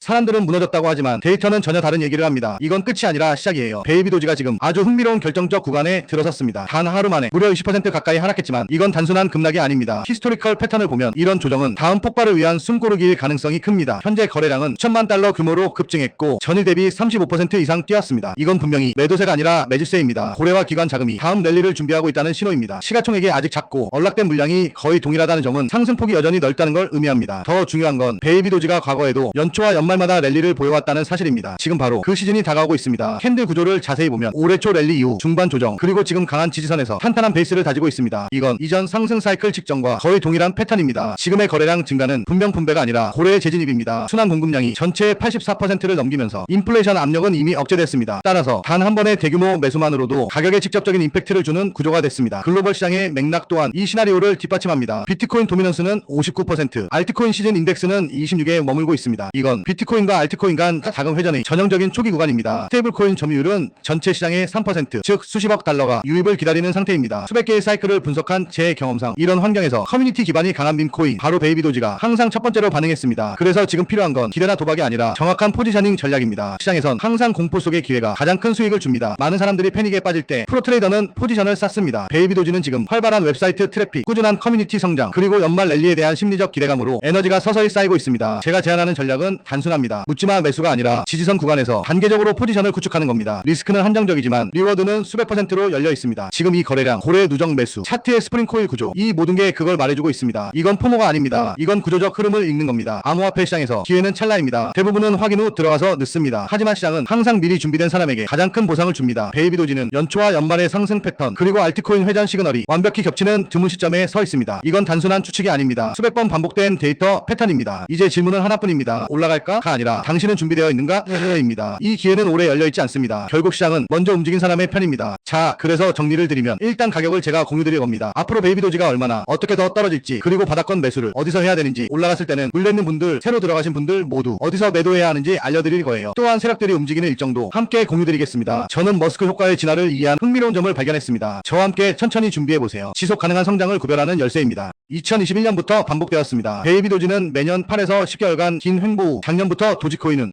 사람들은 무너졌다고 하지만 데이터는 전혀 다른 얘기를 합니다. 이건 끝이 아니라 시작이에요. 베이비 도지가 지금 아주 흥미로운 결정적 구간에 들어섰습니다. 단 하루 만에 무려 20% 가까이 하락했지만 이건 단순한 급락이 아닙니다. 히스토리컬 패턴을 보면 이런 조정은 다음 폭발을 위한 숨고르기일 가능성이 큽니다. 현재 거래량은 천만 달러 규모로 급증했고 전일 대비 35% 이상 뛰었습니다. 이건 분명히 매도세가 아니라 매집세입니다. 고래와 기관 자금이 다음 랠리를 준비하고 있다는 신호입니다. 시가총액이 아직 작고 언락된 물량이 거의 동일하다는 점은 상승폭이 여전히 넓다는 걸 의미합니다. 더 중요한 건 베이비 도지가 과거에도 연초와 연말 마다 랠리를 보여왔다는 사실입니다. 지금 바로 그 시즌이 다가오고 있습니다. 캔들 구조를 자세히 보면 올해 초 랠리 이후 중반 조정 그리고 지금 강한 지지선에서 탄탄한 베이스를 다지고 있습니다. 이건 이전 상승 사이클 직전과 거의 동일한 패턴입니다. 지금의 거래량 증가는 분명 분배가 아니라 고래의 재진입입니다. 순환 공급량이 전체의 84%를 넘기면서 인플레이션 압력은 이미 억제됐습니다. 따라서 단 한 번의 대규모 매수만으로도 가격에 직접적인 임팩트를 주는 구조가 됐습니다. 글로벌 시장의 맥락 또한 이 시나리오를 뒷받침합니다. 비트코인 도미넌스는 59%, 알트코인 시즌 인덱스는 26에 머물고 있습니다. 이건 비트 코인과 알트코인 간 자금 회전의 전형적인 초기 구간입니다. 스테이블코인 점유율은 전체 시장의 3%, 즉 수십억 달러가 유입을 기다리는 상태입니다. 수백 개의 사이클을 분석한 제 경험상 이런 환경에서 커뮤니티 기반이 강한 밈코인 바로 베이비도지가 항상 첫 번째로 반응했습니다. 그래서 지금 필요한 건 기대나 도박이 아니라 정확한 포지셔닝 전략입니다. 시장에선 항상 공포 속의 기회가 가장 큰 수익을 줍니다. 많은 사람들이 패닉에 빠질 때 프로트레이더는 포지션을 쌓습니다. 베이비도지는 지금 활발한 웹사이트 트래픽, 꾸준한 커뮤니티 성장, 그리고 연말 랠리에 대한 심리적 기대감으로 에너지가 서서히 쌓이고 있습니다. 제가 제안하는 전략은 단순 합니다. 묻지마 매수가 아니라 지지선 구간에서 단계적으로 포지션을 구축하는 겁니다. 리스크는 한정적이지만 리워드는 수백 퍼센트로 열려 있습니다. 지금 이 거래량, 고래 누적 매수, 차트의 스프링 코일 구조, 이 모든 게 그걸 말해주고 있습니다. 이건 포모가 아닙니다. 이건 구조적 흐름을 읽는 겁니다. 암호화폐 시장에서 기회는 찰나입니다. 대부분은 확인 후 들어가서 늦습니다. 하지만 시장은 항상 미리 준비된 사람에게 가장 큰 보상을 줍니다. 베이비 도지는 연초와 연말의 상승 패턴 그리고 알트코인 회전 시그널이 완벽히 겹치는 드문 시점에 서 있습니다. 이건 단순한 추측이 아닙니다. 수백 번 반복된 데이터 패턴입니다. 이제 질문은 하나뿐입니다. 올라갈까? 가 아니라 당신은 준비되어 있는가? 입니다. 이 기회는 오래 열려 있지 않습니다. 결국 시장은 먼저 움직인 사람의 편입니다. 자, 그래서 정리를 드리면 일단 가격을 제가 공유드릴 겁니다. 앞으로 베이비 도지가 얼마나 어떻게 더 떨어질지 그리고 바닥권 매수를 어디서 해야 되는지 올라갔을 때는 물렸는 분들 새로 들어가신 분들 모두 어디서 매도해야 하는지 알려드릴 거예요. 또한 세력들이 움직이는 일정도 함께 공유드리겠습니다. 저는 머스크 효과의 진화를 이해한 흥미로운 점을 발견했습니다. 저와 함께 천천히 준비해보세요. 지속 가능한 성장을 구별하는 열쇠입니다. 2021년부터 반복되었습니다. 베이비 도지는 매년 8에서 10개월간 긴 횡보 후 작년 부터 도지코인은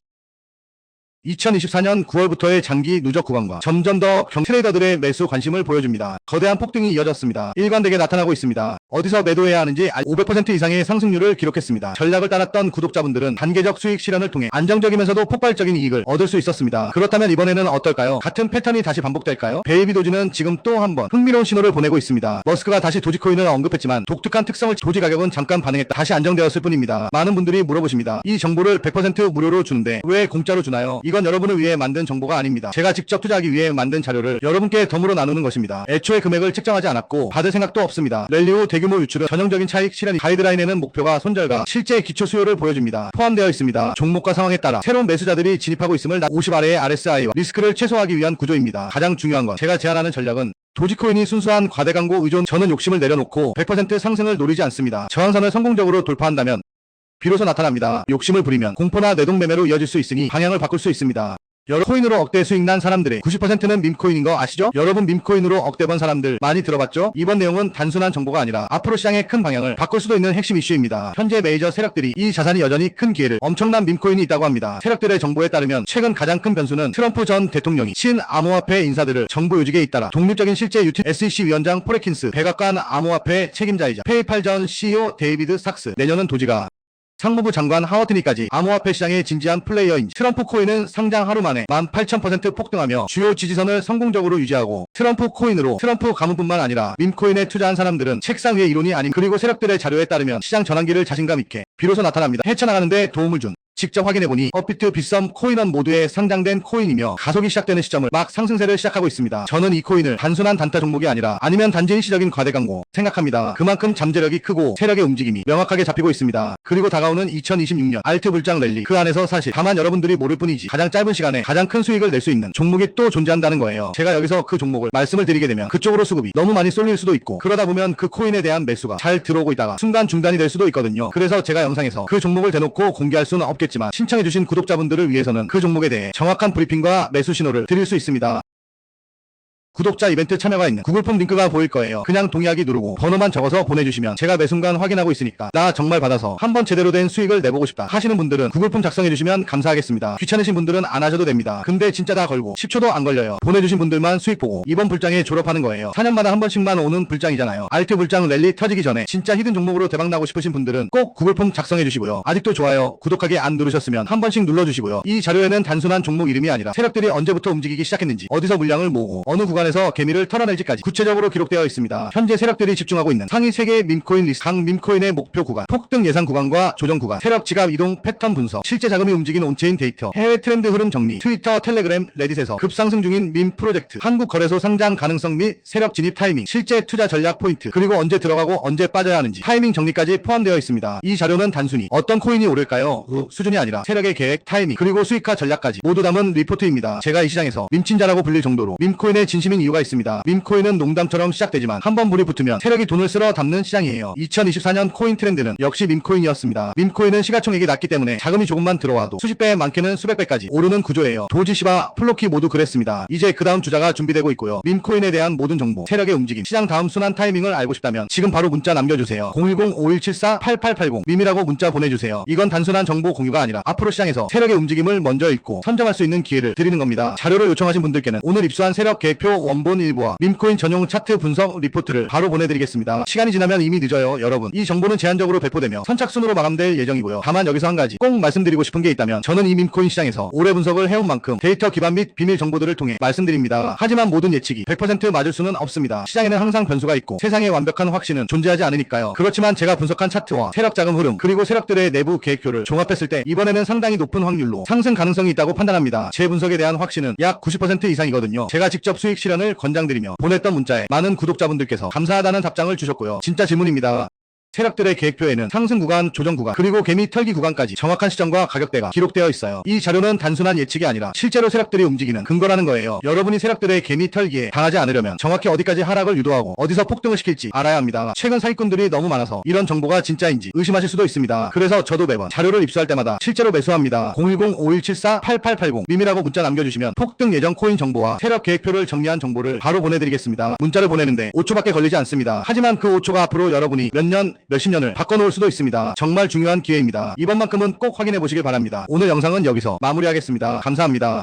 2024년 9월부터의 장기 누적 구간과 점점 더경 트레이더들의 매수 관심을 보여줍니다. 거대한 폭등이 이어졌습니다. 일관되게 나타나고 있습니다. 어디서 매도해야 하는지 알- 500% 이상의 상승률을 기록했습니다. 전략을 따랐던 구독자분들은 단계적 수익 실현을 통해 안정적이면서도 폭발적인 이익을 얻을 수 있었습니다. 그렇다면 이번에는 어떨까요? 같은 패턴이 다시 반복될까요? 베이비 도지는 지금 또 한 번 흥미로운 신호를 보내고 있습니다. 머스크가 다시 도지코인을 언급했지만 독특한 특성을 도지 가격은 잠깐 반응했다 다시 안정되었을 뿐입니다. 많은 분들이 물어보십니다. 이 정보를 100% 무료로 주는데 왜 공짜로 주나요? 이건 여러분을 위해 만든 정보가 아닙니다. 제가 직접 투자하기 위해 만든 자료를 여러분께 덤으로 나누는 것입니다. 애초에 금액을 책정하지 않았고 받을 생각도 없습니다. 후 대규모 유출은 전형적인 차익 실현 가이드라인에는 목표가 손절과 실제 기초 수요를 보여줍니다. 포함되어 있습니다. 종목과 상황에 따라 새로운 매수자들이 진입하고 있음을 50 아래의 RSI와 리스크를 최소화하기 위한 구조입니다. 가장 중요한 건 제가 제안하는 전략은 도지코인이 순수한 과대 광고 의존 저는 욕심을 내려놓고 100% 상승을 노리지 않습니다. 저항선을 성공적으로 돌파한다면 비로소 나타납니다. 욕심을 부리면 공포나 내동매매로 이어질 수 있으니 방향을 바꿀 수 있습니다. 여러 코인으로 억대 수익 난 사람들의 90%는 밈코인인 거 아시죠? 여러분 밈코인으로 억대 번 사람들 많이 들어봤죠? 이번 내용은 단순한 정보가 아니라 앞으로 시장의 큰 방향을 바꿀 수도 있는 핵심 이슈입니다. 현재 메이저 세력들이 이 자산이 여전히 큰 기회를 엄청난 밈코인이 있다고 합니다. 세력들의 정보에 따르면 최근 가장 큰 변수는 트럼프 전 대통령이 신 암호화폐 인사들을 정부 요직에 잇따라 독립적인 실제 유티 SEC 위원장 포레킨스, 백악관 암호화폐 책임자이자 페이팔 전 CEO 데이비드 삭스, 내년은 도지가 상무부 장관 하워트니까지 암호화폐 시장의 진지한 플레이어인 트럼프 코인은 상장 하루 만에 18,000% 폭등하며 주요 지지선을 성공적으로 유지하고 트럼프 코인으로 트럼프 가문뿐만 아니라 밈코인에 투자한 사람들은 책상 위의 이론이 아닌 그리고 세력들의 자료에 따르면 시장 전환기를 자신감 있게 비로소 나타납니다. 헤쳐나가는데 도움을 준 직접 확인해보니 업비트 빗썸 코인원 모두에 상장된 코인이며 가속이 시작되는 시점을 막 상승세를 시작하고 있습니다. 저는 이 코인을 단순한 단타 종목이 아니라 아니면 단지 일시적인 과대 광고 생각합니다. 그만큼 잠재력이 크고 세력의 움직임이 명확하게 잡히고 있습니다. 그리고 다가오는 2026년 알트 불장 랠리 그 안에서 사실 다만 여러분들이 모를 뿐이지 가장 짧은 시간에 가장 큰 수익을 낼 수 있는 종목이 또 존재한다는 거예요. 제가 여기서 그 종목을 말씀을 드리게 되면 그쪽으로 수급이 너무 많이 쏠릴 수도 있고 그러다 보면 그 코인에 대한 매수가 잘 들어오고 있다가 순간 중단이 될 수도 있거든요. 그래서 제가 영상에서 그 종목을 대놓고 공개할 수는 없겠 지만 신청해주신 구독자분들을 위해서는 그 종목에 대해 정확한 브리핑과 매수 신호를 드릴 수 있습니다. 구독자 이벤트 참여가 있는 구글 폼 링크가 보일 거예요. 그냥 동의하기 누르고 번호만 적어서 보내주시면 제가 매 순간 확인하고 있으니까 나 정말 받아서 한번 제대로 된 수익을 내보고 싶다 하시는 분들은 구글 폼 작성해주시면 감사하겠습니다. 귀찮으신 분들은 안 하셔도 됩니다. 근데 진짜 다 걸고 10초도 안 걸려요. 보내주신 분들만 수익 보고 이번 불장에 졸업하는 거예요. 4년마다 한 번씩만 오는 불장이잖아요. 알트 불장 랠리 터지기 전에 진짜 히든 종목으로 대박 나고 싶으신 분들은 꼭 구글 폼 작성해 주시고요. 아직도 좋아요, 구독하기 안 누르셨으면 한 번씩 눌러주시고요. 이 자료에는 단순한 종목 이름이 아니라 세력들이 언제부터 움직이기 시작했는지, 어디서 물량을 모으고 어느 구간에 서 개미를 털어낼지까지 구체적으로 기록되어 있습니다. 현재 세력들이 집중하고 있는 상위 3개의 밈코인 리스트, 각 밈코인의 목표 구간, 폭등 예상 구간과 조정 구간, 세력 지갑 이동 패턴 분석, 실제 자금이 움직이는 온체인 데이터, 해외 트렌드 흐름 정리, 트위터, 텔레그램, 레딧에서 급상승 중인 밈 프로젝트, 한국 거래소 상장 가능성 및 세력 진입 타이밍, 실제 투자 전략 포인트, 그리고 언제 들어가고 언제 빠져야 하는지 타이밍 정리까지 포함되어 있습니다. 이 자료는 단순히 어떤 코인이 오를까요? 그 수준이 아니라 세력의 계획, 타이밍, 그리고 수익화 전략까지 모두 담은 리포트입니다. 제가 이 시장에서 밈친자라고 불릴 정도로 밈코인의 진심인 이유가 있습니다. 밈코인은 농담처럼 시작되지만 한번 불이 붙으면 세력이 돈을 쓸어 담는 시장이에요. 2024년 코인 트렌드는 역시 밈코인이었습니다. 밈코인은 시가총액이 낮기 때문에 자금이 조금만 들어와도 수십 배 많게는 수백 배까지 오르는 구조예요. 도지시바, 플로키 모두 그랬습니다. 이제 그 다음 주자가 준비되고 있고요. 밈코인에 대한 모든 정보, 세력의 움직임, 시장 다음 순환 타이밍을 알고 싶다면 지금 바로 문자 남겨주세요. 010-5174-8880 밈이라고 문자 보내주세요. 이건 단순한 정보 공유가 아니라 앞으로 시장에서 세력의 움직임을 먼저 읽고 선점할 수 있는 기회를 드리는 겁니다. 자료를 요청하신 분들께는 오늘 입수한 세력 계획표 원본 일부와 밈코인 전용 차트 분석 리포트를 바로 보내드리겠습니다. 시간이 지나면 이미 늦어요, 여러분. 이 정보는 제한적으로 배포되며 선착순으로 마감될 예정이고요. 다만 여기서 한 가지 꼭 말씀드리고 싶은 게 있다면 저는 이 밈코인 시장에서 오래 분석을 해온 만큼 데이터 기반 및 비밀 정보들을 통해 말씀드립니다. 하지만 모든 예측이 100% 맞을 수는 없습니다. 시장에는 항상 변수가 있고 세상에 완벽한 확신은 존재하지 않으니까요. 그렇지만 제가 분석한 차트와 세력 자금 흐름 그리고 세력들의 내부 계획표를 종합했을 때 이번에는 상당히 높은 확률로 상승 가능성이 있다고 판단합니다. 제 분석에 대한 확신은 약 90% 이상이거든요. 제가 직접 수익 실 현을 권장드리며 보냈던 문자에 많은 구독자분들께서 감사하다는 답장을 주셨고요. 진짜 질문입니다. 세력들의 계획표에는 상승 구간, 조정 구간, 그리고 개미 털기 구간까지 정확한 시점과 가격대가 기록되어 있어요. 이 자료는 단순한 예측이 아니라 실제로 세력들이 움직이는 근거라는 거예요. 여러분이 세력들의 개미 털기에 당하지 않으려면 정확히 어디까지 하락을 유도하고 어디서 폭등을 시킬지 알아야 합니다. 최근 사기꾼들이 너무 많아서 이런 정보가 진짜인지 의심하실 수도 있습니다. 그래서 저도 매번 자료를 입수할 때마다 실제로 매수합니다. 010-5174-8880 밈이라고 문자 남겨주시면 폭등 예정 코인 정보와 세력 계획표를 정리한 정보를 바로 보내드리겠습니다. 문자를 보내는데 5초밖에 걸리지 않습니다. 하지만 그 5초가 앞으로 여러분이 몇 년, 몇십 년을 바꿔놓을 수도 있습니다. 정말 중요한 기회입니다. 이번만큼은 꼭 확인해 보시길 바랍니다. 오늘 영상은 여기서 마무리하겠습니다. 감사합니다.